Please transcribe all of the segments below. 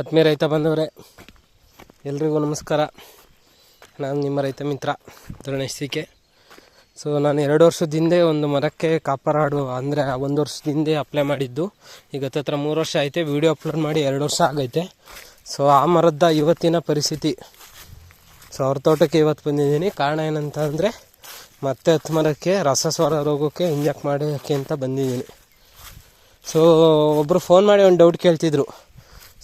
ಆತ್ಮೀಯ ರೈತ ಬಂದವರೇ ಎಲ್ರಿಗೂ ನಮಸ್ಕಾರ. ನಾನು ನಿಮ್ಮ ರೈತ ಮಿತ್ರ ಧರಣೇಶ್ ಸಿಕೆ ಸೊ ನಾನು ಎರಡು ವರ್ಷದ ಹಿಂದೆ ಒಂದು ಮರಕ್ಕೆ ಕಾಪರ್ ಹಾಡು, ಅಂದರೆ ಒಂದು ವರ್ಷದ ಹಿಂದೆ ಅಪ್ಲೈ ಮಾಡಿದ್ದು. ಈಗ ಹತ್ತತ್ರ ಮೂರು ವರ್ಷ ಐತೆ ವಿಡಿಯೋ ಅಪ್ಲೋಡ್ ಮಾಡಿ ಎರಡು ವರ್ಷ ಆಗೈತೆ. ಸೊ ಆ ಮರದ ಇವತ್ತಿನ ಪರಿಸ್ಥಿತಿ. ಸೊ ಅವ್ರ ತೋಟಕ್ಕೆ ಇವತ್ತು ಬಂದಿದ್ದೀನಿ. ಕಾರಣ ಏನಂತ ಅಂದರೆ, ಮತ್ತೆ ಹತ್ತು ಮರಕ್ಕೆ, ರಸಸ್ವರ ರೋಗಕ್ಕೆ ಇಂಜೆಕ್ಟ್ ಮಾಡೋಕ್ಕೆ ಅಂತ ಬಂದಿದ್ದೀನಿ. ಸೊ ಒಬ್ಬರು ಫೋನ್ ಮಾಡಿ ಒಂದು ಡೌಟ್ ಕೇಳ್ತಿದ್ರು.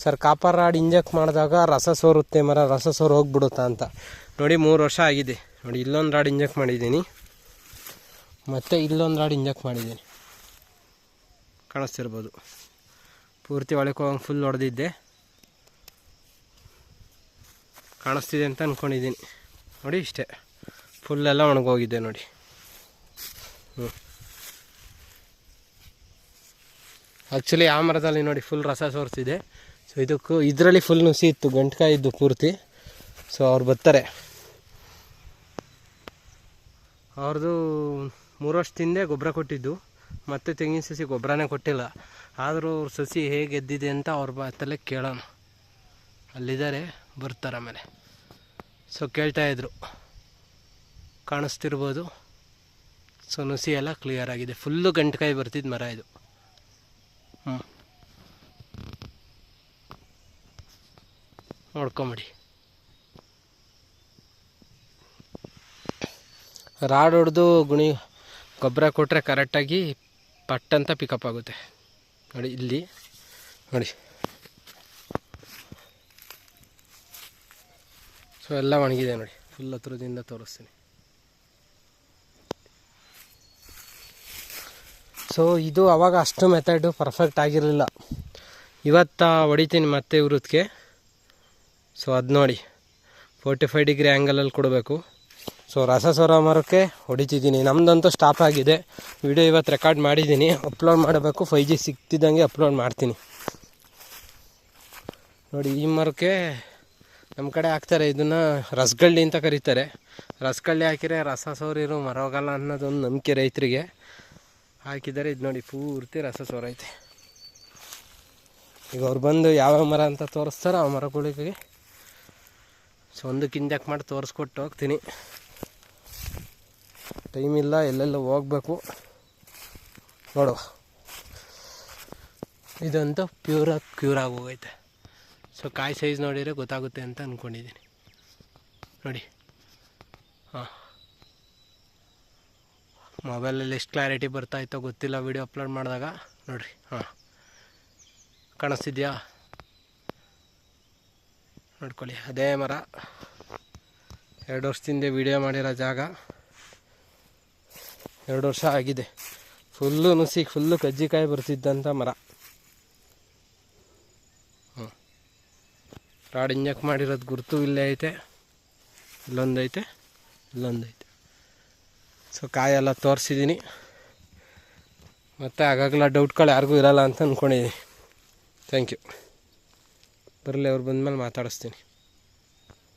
ಸರ್, ಕಾಪರ್ ರಾಡ್ ಇಂಜೆಕ್ಟ್ ಮಾಡಿದಾಗ ರಸ ಸೋರುತ್ತೆ ಮರ, ರಸ ಸೋರು ಹೋಗ್ಬಿಡುತ್ತಾ ಅಂತ. ನೋಡಿ, ಮೂರು ವರ್ಷ ಆಗಿದೆ. ನೋಡಿ, ಇಲ್ಲೊಂದು ರಾಡ್ ಇಂಜೆಕ್ಟ್ ಮಾಡಿದ್ದೀನಿ. ಮತ್ತು ಇಲ್ಲೊಂದು ರಾಡ್ ಇಂಜೆಕ್ಟ್ ಮಾಡಿದ್ದೀನಿ. ಕಾಣಿಸ್ತಿರ್ಬೋದು. ಪೂರ್ತಿ ಹೋಗಂಗೆ ಫುಲ್ ಹೊಡೆದಿದ್ದೆ ಕಾಣಿಸ್ತಿದೆ ಅಂತ ಅಂದ್ಕೊಂಡಿದ್ದೀನಿ ನೋಡಿ, ಇಷ್ಟೇ. ಫುಲ್ಲೆಲ್ಲ ಒಣಗೋಗಿದ್ದೆ ನೋಡಿ. ಹ್ಞೂ ಆ್ಯಕ್ಚುಲಿ ಆ ಮರದಲ್ಲಿ ನೋಡಿ ಫುಲ್ ರಸ ಸೋರ್ತಿದೆ ಸೊ ಇದಕ್ಕೂ ಇದರಲ್ಲಿ ಫುಲ್ ನುಸಿ ಇತ್ತು ಗಂಟ್ಕಾಯಿ ಇದ್ದು ಪೂರ್ತಿ. ಸೊ ಅವ್ರು ಬರ್ತಾರೆ. ಅವ್ರದ್ದು ಮೂರು ವರ್ಷದಿಂದ ಗೊಬ್ಬರ ಕೊಟ್ಟಿದ್ದು. ಮತ್ತೆ ತೆಂಗಿನ ಸಸಿ ಗೊಬ್ಬರನೇ ಕೊಟ್ಟಿಲ್ಲ. ಆದರೂ ಅವ್ರ ಸಸಿ ಹೇಗೆ ಎದ್ದಿದೆ ಅಂತ ಅವ್ರ ಮಾತಲ್ಲೇ ಕೇಳೋಣ. ಅಲ್ಲಿದ್ದಾರೆ, ಬರ್ತಾರೆ ಆಮೇಲೆ. ಸೊ ಕೇಳ್ತಾ ಇದ್ರು. ಕಾಣಿಸ್ತಿರ್ಬೋದು. ಸೊ ನುಸಿ ಎಲ್ಲ ಕ್ಲಿಯರ್ ಆಗಿದೆ. ಫುಲ್ಲು ಗಂಟ್ಕಾಯಿ ಬರ್ತಿದ್ದು ಮರ ಇದು. ಹ್ಞೂ ನೋಡ್ಕೊಂಬಿಡಿ. ರಾಡ್ ಹೊಡೆದು ಗುಣಿ ಗೊಬ್ಬರ ಕೊಟ್ಟರೆ ಕರೆಕ್ಟಾಗಿ ಪಟ್ ಅಂತ ಪಿಕಪ್ ಆಗುತ್ತೆ. ನೋಡಿ ಇಲ್ಲಿ, ನೋಡಿ. ಸೊ ಎಲ್ಲ ಒಣಗಿದೆ ನೋಡಿ. ಫುಲ್ ಹತ್ರದಿಂದ ತೋರಿಸ್ತೀನಿ. ಸೊ ಇದು ಅವಾಗ ಅಷ್ಟು ಮೆಥಡು ಪರ್ಫೆಕ್ಟ್ ಆಗಿರಲಿಲ್ಲ. ಇವತ್ತು ಹೊಡಿತೀನಿ ಮತ್ತೆ ಇವ್ರದ್ಕೆ. ಸೊ ಅದು ನೋಡಿ. ಫೋರ್ಟಿ ಫೈವ್ ಡಿಗ್ರಿ ಆ್ಯಂಗಲಲ್ಲಿ ಕೊಡಬೇಕು. ಸೊ ರಸಸ್ವರ ಮರಕ್ಕೆ ಹೊಡಿತಿದ್ದೀನಿ. ನಮ್ಮದಂತೂ ಸ್ಟಾಪ್ ಆಗಿದೆ. ವಿಡಿಯೋ ಇವತ್ತು ರೆಕಾರ್ಡ್ ಮಾಡಿದ್ದೀನಿ. ಅಪ್ಲೋಡ್ ಮಾಡಬೇಕು. ಫೈ ಜಿ ಸಿಗ್ತಿದ್ದಂಗೆ ಅಪ್ಲೋಡ್ ಮಾಡ್ತೀನಿ. ನೋಡಿ, ಈ ಮರಕ್ಕೆ ನಮ್ಮ ಕಡೆ ಹಾಕ್ತಾರೆ. ಇದನ್ನು ರಸಗಳ್ಳಿ ಅಂತ ಕರೀತಾರೆ. ರಸಗಳ್ಳಿ ಹಾಕಿದರೆ ರಸ ಸೋರಿರು ಮರ ಹೋಗಲ್ಲ ಅನ್ನೋದೊಂದು ನಂಬಿಕೆ ರೈತರಿಗೆ. ಹಾಕಿದ್ದಾರೆ. ಇದು ನೋಡಿ, ಪೂರ್ತಿ ರಸ ಸೋರೈತೆ. ಈಗ ಅವ್ರು ಬಂದು ಯಾವ್ಯಾವ ಮರ ಅಂತ ತೋರಿಸ್ತಾರೋ ಆ ಮರಗಳಿಗೆ ಸೊ ಒಂದಕ್ಕೆ ಕಿಂಜಾಕ್ ಮಾಡಿ ತೋರಿಸ್ಕೊಟ್ಟು ಹೋಗ್ತೀನಿ. ಟೈಮ್ ಇಲ್ಲ, ಎಲ್ಲೆಲ್ಲ ಹೋಗ್ಬೇಕು. ನೋಡುವ. ಇದಂತೂ ಪ್ಯೂರಾಗಿ ಕ್ಯೂರ್ ಹೋಗೈತೆ. ಸೊ ಕಾಯಿ ಸೈಜ್ ನೋಡಿದರೆ ಗೊತ್ತಾಗುತ್ತೆ ಅಂತ ಅಂದ್ಕೊಂಡಿದ್ದೀನಿ ನೋಡಿ. ಹಾಂ. ಮೊಬೈಲಲ್ಲಿ ಎಷ್ಟು ಕ್ಲಾರಿಟಿ ಬರ್ತಾಯಿತ್ತೋ ಗೊತ್ತಿಲ್ಲ ವೀಡಿಯೋ ಅಪ್ಲೋಡ್ ಮಾಡಿದಾಗ. ನೋಡಿರಿ. ಹಾಂ. ಕಾಣಿಸ್ತಿದ್ಯಾ? ನೋಡ್ಕೊಳ್ಳಿ. ಅದೇ ಮರ. ಎರಡು ವರ್ಷದಿಂದ ವೀಡಿಯೋ ಮಾಡಿರೋ ಜಾಗ. ಎರಡು ವರ್ಷ ಆಗಿದೆ. ಫುಲ್ಲು ನುಸಿ ಫುಲ್ಲು ಕಜ್ಜಿಕಾಯಿ ಬರ್ತಿದ್ದಂಥ ಮರ. ಹ್ಞೂ ರಾಡ್ ಮಾಡಿರೋದು ಗುರುತು ಇಲ್ಲೇ ಐತೆ. ಇಲ್ಲೊಂದೈತೆ ಇಲ್ಲೊಂದೈತೆ. ಸೊ ಕಾಯೆಲ್ಲ ತೋರಿಸಿದ್ದೀನಿ ಮತ್ತು ಆಗಾಗಲ ಡೌಟ್ಗಳು ಯಾರಿಗೂ ಇರಲ್ಲ ಅಂತ ಅಂದ್ಕೊಂಡಿದ್ದೀನಿ ಥ್ಯಾಂಕ್ ಯು ಬರಲಿ ಅವ್ರು ಬಂದಮೇಲೆ ಮಾತಾಡಿಸ್ತೀನಿ.